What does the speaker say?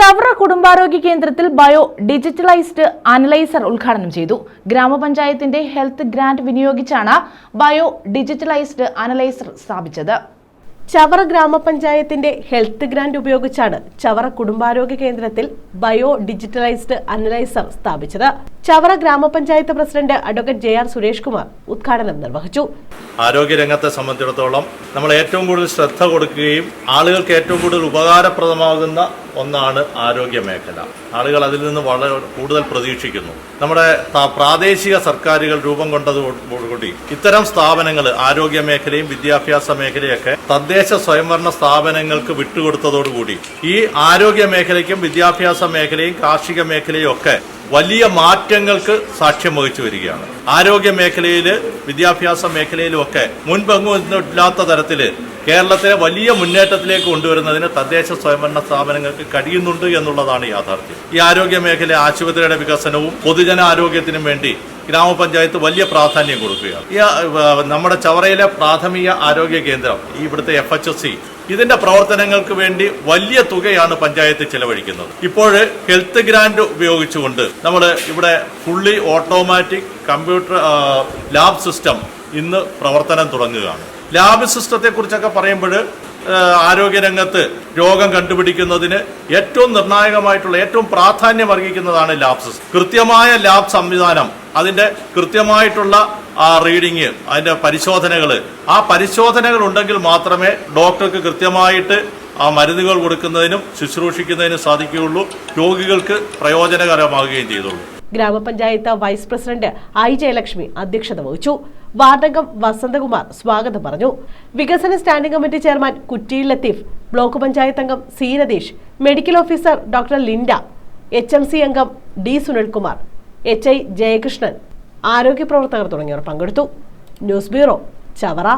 ചവറ കുടുംബാരോഗ്യ കേന്ദ്രത്തിൽ bio digitalised analyser ഉദ്ഘാടനം ചെയ്തു. ഗ്രാമപഞ്ചായത്തിന്റെ ഹെൽത്ത് ഗ്രാന്റ് വിനിയോഗിച്ചാണ് ബയോ ഡിജിറ്റലൈസ്ഡ് അനലൈസർ സ്ഥാപിച്ചത്. ചവറ ഗ്രാമപഞ്ചായത്തിന്റെ ഹെൽത്ത് ഗ്രാന്റ് ഉപയോഗിച്ചാണ് ചവറ കുടുംബാരോഗ്യ കേന്ദ്രത്തിൽ ബയോ ഡിജിറ്റലൈസ്ഡ് അനലൈസർ സ്ഥാപിച്ചത്. Chavara gramapanchayat president advocate J R Suresh Kumar ഉദ്ഘാടനം നിർവഹിച്ചു. ആരോഗ്യരംഗത്തെ സംബന്ധിച്ചിടത്തോളം നമ്മൾ ഏറ്റവും കൂടുതൽ ശ്രദ്ധ കൊടുക്കുകയും ആളുകൾക്ക് ഏറ്റവും കൂടുതൽ ഉപകാരപ്രദമാകുന്ന ഒന്നാണ് ആരോഗ്യ മേഖല ആളുകൾ അതിൽ നിന്ന് വളരെ കൂടുതൽ പ്രതീക്ഷിക്കുന്നു. നമ്മുടെ പ്രാദേശിക സർക്കാരുകൾ രൂപം കൊണ്ടതോടുകൂടി ഇത്തരം സ്ഥാപനങ്ങൾ ആരോഗ്യ മേഖലയും വിദ്യാഭ്യാസ മേഖലയൊക്കെ തദ്ദേശ സ്വയംഭരണ സ്ഥാപനങ്ങൾക്ക് വിട്ടുകൊടുത്തതോടുകൂടി ഈ ആരോഗ്യ മേഖലയ്ക്കും വിദ്യാഭ്യാസ മേഖലയും കാർഷിക മേഖലയും ഒക്കെ വലിയ മാറ്റങ്ങൾക്ക് സാക്ഷ്യം വഹിച്ചു വരികയാണ്. ആരോഗ്യ മേഖലയിൽ വിദ്യാഭ്യാസ മേഖലയിലും ഒക്കെ മുൻപെങ്ങും ഇല്ലാത്ത തരത്തിൽ കേരളത്തെ വലിയ മുന്നേറ്റത്തിലേക്ക് കൊണ്ടുവരുന്നതിന് തദ്ദേശ സ്വയംഭരണ സ്ഥാപനങ്ങൾക്ക് കഴിയുന്നുണ്ട് എന്നുള്ളതാണ് യാഥാർത്ഥ്യം. ഈ ആരോഗ്യ മേഖല ആശുപത്രിയുടെ വികസനവും പൊതുജന ആരോഗ്യത്തിനും വേണ്ടി ഗ്രാമപഞ്ചായത്ത് വലിയ പ്രാധാന്യം കൊടുക്കുകയാണ്. ഈ നമ്മുടെ ചവറയിലെ പ്രാഥമിക ആരോഗ്യ കേന്ദ്രം ഈ ഇവിടുത്തെ എഫ് എച്ച് എസ് സി ഇതിന്റെ പ്രവർത്തനങ്ങൾക്ക് വേണ്ടി വലിയ തുകയാണ് പഞ്ചായത്ത് ചെലവഴിക്കുന്നത്. ഇപ്പോൾ ഹെൽത്ത് ഗ്രാന്റ് ഉപയോഗിച്ചുകൊണ്ട് നമ്മൾ ഇവിടെ fully automatic computer lab system ഇന്ന് പ്രവർത്തനം തുടങ്ങുകയാണ്. ലാബ് സിസ്റ്റത്തെ കുറിച്ചൊക്കെ പറയുമ്പോൾ ആരോഗ്യരംഗത്ത് രോഗം കണ്ടുപിടിക്കുന്നതിന് ഏറ്റവും നിർണായകമായിട്ടുള്ള ഏറ്റവും പ്രാധാന്യം അർഹിക്കുന്നതാണ് ലാബ് സിസ്റ്റം കൃത്യമായ ലാബ് സംവിധാനം അതിന്റെ കൃത്യമായിട്ടുള്ള ആ റീഡിങ് അതിന്റെ പരിശോധനകൾ ആ പരിശോധനകൾ ഉണ്ടെങ്കിൽ മാത്രമേ ഡോക്ടർക്ക് കൃത്യമായിട്ട് ആ മരുന്നുകൾ കൊടുക്കുന്നതിനും ശുശ്രൂഷിക്കുന്നതിനും സാധിക്കുകയുള്ളൂ. രോഗികൾക്ക് പ്രയോജനകരമാകുകയും ചെയ്തുള്ളൂ. ഗ്രാമപഞ്ചായത്ത് വൈസ് പ്രസിഡന്റ് ഐ ജയലക്ഷ്മി അധ്യക്ഷത വഹിച്ചു. വാർഡംഗം വസന്തകുമാർ സ്വാഗതം പറഞ്ഞു. വികസന standing committee chairman Kuttiyil Latheef block panchayat അംഗം C Ratheesh medical officer doctor Linda H M C അംഗം D Sunilkumar H I Jayakrishnan ആരോഗ്യ പ്രവർത്തകർ തുടങ്ങിയവർ പങ്കെടുത്തു. News bureau Chavara.